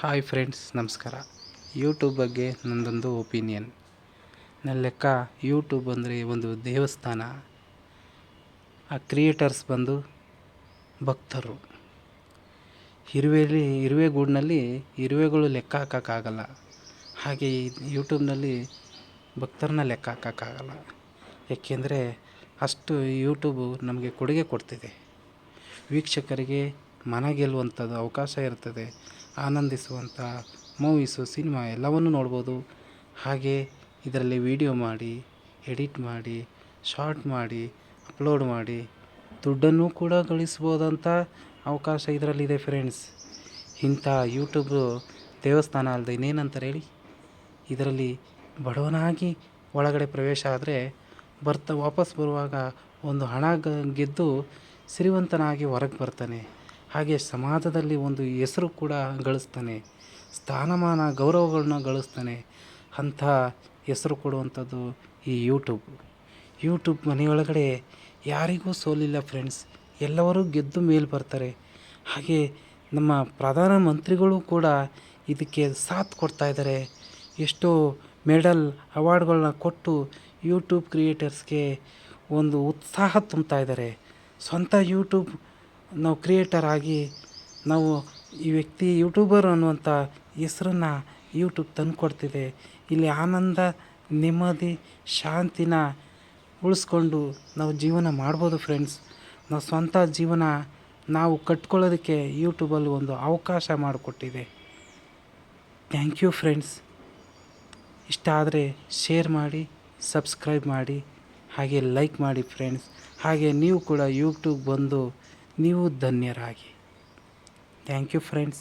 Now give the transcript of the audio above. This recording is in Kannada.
ಹಾಯ್ ಫ್ರೆಂಡ್ಸ್, ನಮಸ್ಕಾರ. ಯೂಟ್ಯೂಬ್ ಬಗ್ಗೆ ನನ್ನದೊಂದು ಒಪಿನಿಯನ್ ನನ್ನ ಲೆಕ್ಕ ಯೂಟ್ಯೂಬ್ ಅಂದರೆ ಒಂದು ದೇವಸ್ಥಾನ. ಆ ಕ್ರಿಯೇಟರ್ಸ್ ಬಂದು ಭಕ್ತರು. ಇರುವೆಯಲ್ಲಿ ಇರುವೆ ಗೂಡಿನಲ್ಲಿ ಇರುವೆಗಳು ಲೆಕ್ಕ ಹಾಕೋಕ್ಕಾಗಲ್ಲ. ಹಾಗೆ ಯೂಟ್ಯೂಬ್ನಲ್ಲಿ ಭಕ್ತರನ್ನ ಲೆಕ್ಕ ಹಾಕೋಕ್ಕಾಗಲ್ಲ. ಏಕೆಂದರೆ ಅಷ್ಟು ಯೂಟ್ಯೂಬು ನಮಗೆ ಕೊಡುಗೆ ಕೊಡ್ತಿದೆ. ವೀಕ್ಷಕರಿಗೆ ಮನ ಗೆಲ್ಲುವಂಥದ್ದು ಅವಕಾಶ ಇರ್ತದೆ. ಆನಂದಿಸುವಂಥ ಮೂವೀಸು, ಸಿನಿಮಾ ಎಲ್ಲವನ್ನು ನೋಡ್ಬೋದು. ಹಾಗೆ ಇದರಲ್ಲಿ ವೀಡಿಯೋ ಮಾಡಿ, ಎಡಿಟ್ ಮಾಡಿ, ಶಾರ್ಟ್ ಮಾಡಿ, ಅಪ್ಲೋಡ್ ಮಾಡಿ, ದುಡ್ಡನ್ನು ಕೂಡ ಗಳಿಸ್ಬೋದಂಥ ಅವಕಾಶ ಇದರಲ್ಲಿದೆ ಫ್ರೆಂಡ್ಸ್. ಇಂಥ ಯೂಟ್ಯೂಬ್ ದೇವಸ್ಥಾನ ಅಲ್ಲದೆ ಇನ್ನೇನಂತಾರೆ ಹೇಳಿ? ಇದರಲ್ಲಿ ಬಡವನಾಗಿ ಒಳಗಡೆ ಪ್ರವೇಶ ಆದರೆ ಬರ್ತಾ ವಾಪಸ್ ಬರುವಾಗ ಒಂದು ಹಣ ಗೆದ್ದು ಸಿರಿವಂತನಾಗಿ ಹೊರಗೆ ಬರ್ತಾನೆ. ಹಾಗೆ ಸಮಾಜದಲ್ಲಿ ಒಂದು ಹೆಸರು ಕೂಡ ಗಳಿಸ್ತಾನೆ. ಸ್ಥಾನಮಾನ ಗೌರವಗಳನ್ನ ಗಳಿಸ್ತಾನೆ. ಅಂಥ ಹೆಸರು ಕೊಡುವಂಥದ್ದು ಈ ಯೂಟ್ಯೂಬ್ ಯೂಟ್ಯೂಬ್ ಮನೆಯೊಳಗಡೆ ಯಾರಿಗೂ ಸೋಲಿಲ್ಲ ಫ್ರೆಂಡ್ಸ್ ಎಲ್ಲರೂ ಗೆದ್ದು ಮೇಲೆ ಬರ್ತಾರೆ. ಹಾಗೆ ನಮ್ಮ ಪ್ರಧಾನಮಂತ್ರಿಗಳು ಕೂಡ ಇದಕ್ಕೆ ಸಾಥ್ ಕೊಡ್ತಾ ಇದ್ದಾರೆ. ಎಷ್ಟೋ ಮೆಡಲ್ ಅವಾರ್ಡ್ಗಳನ್ನ ಕೊಟ್ಟು ಯೂಟ್ಯೂಬ್ ಕ್ರಿಯೇಟರ್ಸ್ಗೆ ಒಂದು ಉತ್ಸಾಹ ತುಂಬ್ತಾ ಇದ್ದಾರೆ. ಸ್ವಂತ ಯೂಟ್ಯೂಬ್ ನಾವು ಕ್ರಿಯೇಟರ್ ಆಗಿ ನಾವು ಈ ವ್ಯಕ್ತಿ ಯೂಟ್ಯೂಬರ್ ಅನ್ನುವಂಥ ಹೆಸ್ರನ್ನ ಯೂಟ್ಯೂಬ್ ತಂದುಕೊಡ್ತಿದೆ. ಇಲ್ಲಿ ಆನಂದ, ನೆಮ್ಮದಿ, ಶಾಂತಿನ ಉಳಿಸ್ಕೊಂಡು ನಾವು ಜೀವನ ಮಾಡ್ಬೋದು ಫ್ರೆಂಡ್ಸ್ ನಾವು ಸ್ವಂತ ಜೀವನ ನಾವು ಕಟ್ಕೊಳ್ಳೋದಕ್ಕೆ ಯೂಟ್ಯೂಬಲ್ಲಿ ಒಂದು ಅವಕಾಶ ಮಾಡಿಕೊಟ್ಟಿದೆ. ಥ್ಯಾಂಕ್ ಯು ಫ್ರೆಂಡ್ಸ್ ಇಷ್ಟ ಆದರೆ ಶೇರ್ ಮಾಡಿ ಸಬ್ಸ್ಕ್ರೈಬ್ ಮಾಡಿ, ಹಾಗೆ ಲೈಕ್ ಮಾಡಿ ಫ್ರೆಂಡ್ಸ್ ಹಾಗೆ ನೀವು ಕೂಡ ಯೂಟ್ಯೂಬ್ ಬಂದು ನೀವು ಧನ್ಯರಾಗಿ. Thank you friends